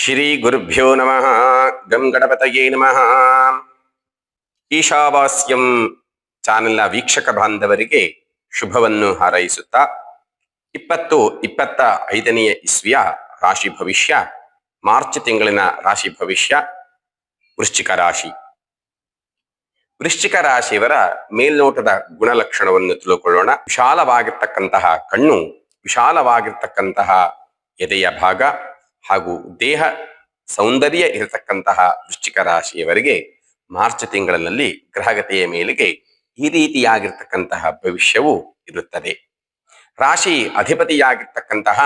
ಶ್ರೀ ಗುರುಭ್ಯೋ ನಮಃ ಗಂ ಗಣಪತಯೇ ನಮಃ ಈಶಾವಾಸ್ಯಂ ಚಾನೆಲ್ನ ವೀಕ್ಷಕ ಬಾಂಧವರಿಗೆ ಶುಭವನ್ನು ಹಾರೈಸುತ್ತಾ, ಇಪ್ಪತ್ತು, ಇಪ್ಪತ್ತ ಐದನೆಯ ಇಸ್ವಿಯ ರಾಶಿ ಭವಿಷ್ಯ, ಮಾರ್ಚ್ ತಿಂಗಳಿನ ರಾಶಿ ಭವಿಷ್ಯ, ವೃಶ್ಚಿಕ ರಾಶಿ. ವೃಶ್ಚಿಕ ರಾಶಿಯವರ ಮೇಲ್ನೋಟದ ಗುಣಲಕ್ಷಣವನ್ನು ತಿಳ್ಕೊಳ್ಳೋಣ. ವಿಶಾಲವಾಗಿರ್ತಕ್ಕಂತಹ ಕಣ್ಣು, ವಿಶಾಲವಾಗಿರ್ತಕ್ಕಂತಹ ಎದೆಯ ಭಾಗ ಹಾಗೂ ದೇಹ ಸೌಂದರ್ಯ ಇರತಕ್ಕಂತಹ ವೃಶ್ಚಿಕ ರಾಶಿಯವರಿಗೆ ಮಾರ್ಚ್ ತಿಂಗಳಲ್ಲಿ ಗ್ರಹಗತೆಯ ಮೇಲೆಗೆ ಈ ರೀತಿಯಾಗಿರ್ತಕ್ಕಂತಹ ಭವಿಷ್ಯವು ಇರುತ್ತದೆ. ರಾಶಿ ಅಧಿಪತಿಯಾಗಿರ್ತಕ್ಕಂತಹ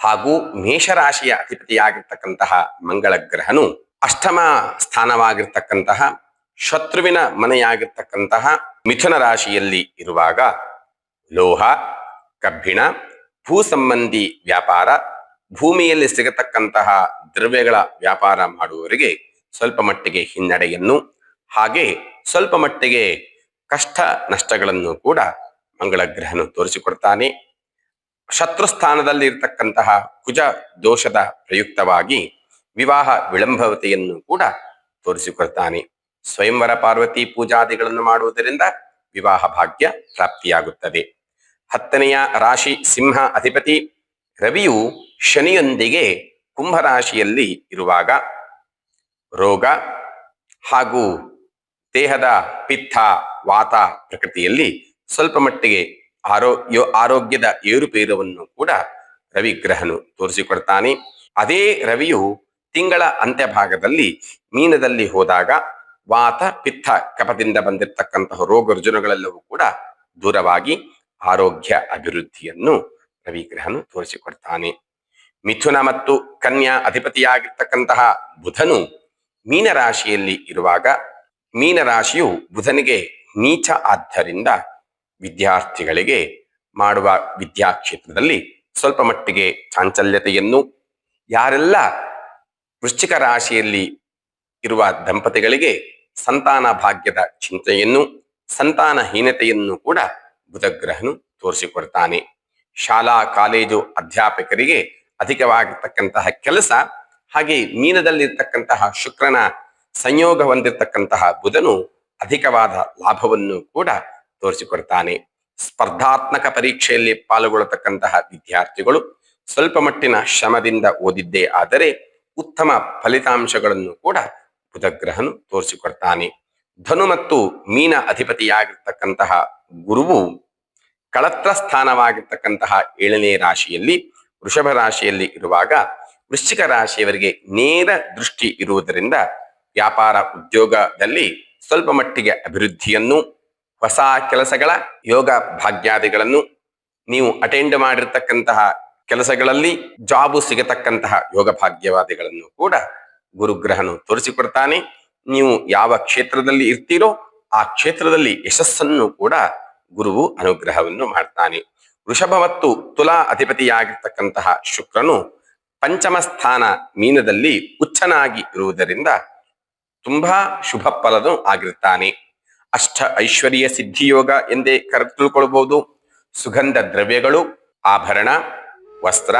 ಹಾಗೂ ಮೇಷರಾಶಿಯ ಅಧಿಪತಿಯಾಗಿರ್ತಕ್ಕಂತಹ ಮಂಗಳ ಗ್ರಹನು ಅಷ್ಟಮ ಸ್ಥಾನವಾಗಿರ್ತಕ್ಕಂತಹ ಶತ್ರುವಿನ ಮನೆಯಾಗಿರ್ತಕ್ಕಂತಹ ಮಿಥುನ ರಾಶಿಯಲ್ಲಿ ಇರುವಾಗ ಲೋಹ, ಕಬ್ಬಿಣ ಭೂ ಸಂಬಂಧಿ ವ್ಯಾಪಾರ ಭೂಮಿಯಲ್ಲಿ ಸಿಗತಕ್ಕಂತಹ ದ್ರವ್ಯಗಳ ವ್ಯಾಪಾರ ಮಾಡುವವರಿಗೆ ಸ್ವಲ್ಪ ಮಟ್ಟಿಗೆ ಹಿನ್ನಡೆಯನ್ನು ಹಾಗೆ ಸ್ವಲ್ಪ ಮಟ್ಟಿಗೆ ಕಷ್ಟ ನಷ್ಟಗಳನ್ನು ಕೂಡ ಮಂಗಳ ಗ್ರಹನು ತೋರಿಸಿಕೊಡ್ತಾನೆ. ಶತ್ರು ಸ್ಥಾನದಲ್ಲಿ ಇರತಕ್ಕಂತಹ ಕುಜ ದೋಷದ ಪ್ರಯುಕ್ತವಾಗಿ ವಿವಾಹ ವಿಳಂಬವತೆಯನ್ನು ಕೂಡ ತೋರಿಸಿಕೊಡ್ತಾನೆ. ಸ್ವಯಂವರ ಪಾರ್ವತಿ ಪೂಜಾದಿಗಳನ್ನು ಮಾಡುವುದರಿಂದ ವಿವಾಹ ಭಾಗ್ಯ ಪ್ರಾಪ್ತಿಯಾಗುತ್ತದೆ. ಹತ್ತನೆಯ ರಾಶಿ ಸಿಂಹ ಅಧಿಪತಿ ರವಿಯು ಶನಿಯೊಂದಿಗೆ ಕುಂಭರಾಶಿಯಲ್ಲಿ ಇರುವಾಗ ರೋಗ ಹಾಗೂ ದೇಹದ ಪಿತ್ತ, ವಾತ ಪ್ರಕೃತಿಯಲ್ಲಿ ಸ್ವಲ್ಪ ಮಟ್ಟಿಗೆ ಆರೋಗ್ಯ ಆರೋಗ್ಯದ ಏರುಪೇರವನ್ನು ಕೂಡ ರವಿ ಗ್ರಹನು ತೋರಿಸಿಕೊಡ್ತಾನೆ. ಅದೇ ರವಿಯು ತಿಂಗಳ ಅಂತ್ಯಭಾಗದಲ್ಲಿ ಮೀನದಲ್ಲಿ ಹೋದಾಗ ವಾತ, ಪಿತ್ತ ಕಪದಿಂದ ಬಂದಿರತಕ್ಕಂತಹ ರೋಗ ರುಜುನಗಳೆಲ್ಲವೂ ಕೂಡ ದೂರವಾಗಿ ಆರೋಗ್ಯ ಅಭಿವೃದ್ಧಿಯನ್ನು ರವಿ ಗ್ರಹನು ತೋರಿಸಿಕೊಡ್ತಾನೆ. ಮಿಥುನ ಮತ್ತು ಕನ್ಯಾ ಅಧಿಪತಿಯಾಗಿರ್ತಕ್ಕಂತಹ ಬುಧನು ಮೀನರಾಶಿಯಲ್ಲಿ ಇರುವಾಗ ಮೀನರಾಶಿಯು ಬುಧನಿಗೆ ನೀಚ ಆದ್ದರಿಂದ ವಿದ್ಯಾರ್ಥಿಗಳಿಗೆ ಮಾಡುವ ವಿದ್ಯಾಕ್ಷೇತ್ರದಲ್ಲಿ ಸ್ವಲ್ಪ ಮಟ್ಟಿಗೆ ಚಾಂಚಲ್ಯತೆಯನ್ನು ಯಾರೆಲ್ಲ ವೃಶ್ಚಿಕ ರಾಶಿಯಲ್ಲಿ ಇರುವ ದಂಪತಿಗಳಿಗೆ ಸಂತಾನ ಭಾಗ್ಯದ ಚಿಂತೆಯನ್ನು ಸಂತಾನಹೀನತೆಯನ್ನು ಕೂಡ ಬುಧಗ್ರಹನು ತೋರಿಸಿಕೊಡ್ತಾನೆ. ಶಾಲಾ, ಕಾಲೇಜು ಅಧ್ಯಾಪಕರಿಗೆ ಅಧಿಕವಾಗಿರ್ತಕ್ಕಂತಹ ಕೆಲಸ, ಹಾಗೆ ಮೀನದಲ್ಲಿರ್ತಕ್ಕಂತಹ ಶುಕ್ರನ ಸಂಯೋಗ ಹೊಂದಿರತಕ್ಕಂತಹ ಬುಧನು ಅಧಿಕವಾದ ಲಾಭವನ್ನು ಕೂಡ ತೋರಿಸಿಕೊಡ್ತಾನೆ. ಸ್ಪರ್ಧಾತ್ಮಕ ಪರೀಕ್ಷೆಯಲ್ಲಿ ಪಾಲ್ಗೊಳ್ಳತಕ್ಕಂತಹ ವಿದ್ಯಾರ್ಥಿಗಳು ಸ್ವಲ್ಪ ಮಟ್ಟಿನ ಶ್ರಮದಿಂದ ಓದಿದ್ದೇ ಆದರೆ ಉತ್ತಮ ಫಲಿತಾಂಶಗಳನ್ನು ಕೂಡ ಬುಧಗ್ರಹನು ತೋರಿಸಿಕೊಡ್ತಾನೆ. ಧನು ಮತ್ತು ಮೀನ ಅಧಿಪತಿಯಾಗಿರ್ತಕ್ಕಂತಹ ಗುರುವು ಕಳತ್ರ ಸ್ಥಾನವಾಗಿರ್ತಕ್ಕಂತಹ ಏಳನೇ ರಾಶಿಯಲ್ಲಿ, ವೃಷಭ ರಾಶಿಯಲ್ಲಿ ಇರುವಾಗ ವೃಶ್ಚಿಕ ರಾಶಿಯವರಿಗೆ ನೇರ ದೃಷ್ಟಿ ಇರುವುದರಿಂದ ವ್ಯಾಪಾರ ಉದ್ಯೋಗದಲ್ಲಿ ಸ್ವಲ್ಪ ಮಟ್ಟಿಗೆ ಅಭಿವೃದ್ಧಿಯನ್ನು, ಹೊಸ ಕೆಲಸಗಳ ಯೋಗ ಭಾಗ್ಯಾದಿಗಳನ್ನು ನೀವು ಅಟೆಂಡ್ ಮಾಡಿರ್ತಕ್ಕಂತಹ ಕೆಲಸಗಳಲ್ಲಿ ಜಾಬು ಸಿಗತಕ್ಕಂತಹ ಯೋಗ ಭಾಗ್ಯವಾದಿಗಳನ್ನು ಕೂಡ ಗುರುಗ್ರಹನು ತೋರಿಸಿಕೊಡ್ತಾನೆ. ನೀವು ಯಾವ ಕ್ಷೇತ್ರದಲ್ಲಿ ಇರ್ತೀರೋ ಆ ಕ್ಷೇತ್ರದಲ್ಲಿ ಯಶಸ್ಸನ್ನು ಕೂಡ ಗುರುವು ಅನುಗ್ರಹವನ್ನು ಮಾಡ್ತಾನೆ. ವೃಷಭ ಮತ್ತು ತುಲಾ ಅಧಿಪತಿಯಾಗಿರ್ತಕ್ಕಂತಹ ಶುಕ್ರನು ಪಂಚಮ ಸ್ಥಾನ ಮೀನದಲ್ಲಿ ಉಚ್ಚನಾಗಿ ಇರುವುದರಿಂದ ತುಂಬಾ ಶುಭ ಫಲನು ಆಗಿರ್ತಾನೆ ಅಷ್ಟ ಐಶ್ವರ್ಯ ಸಿದ್ಧಿಯೋಗ ಎಂದೇ ಕರೆ ಸುಗಂಧ ದ್ರವ್ಯಗಳು, ಆಭರಣ, ವಸ್ತ್ರ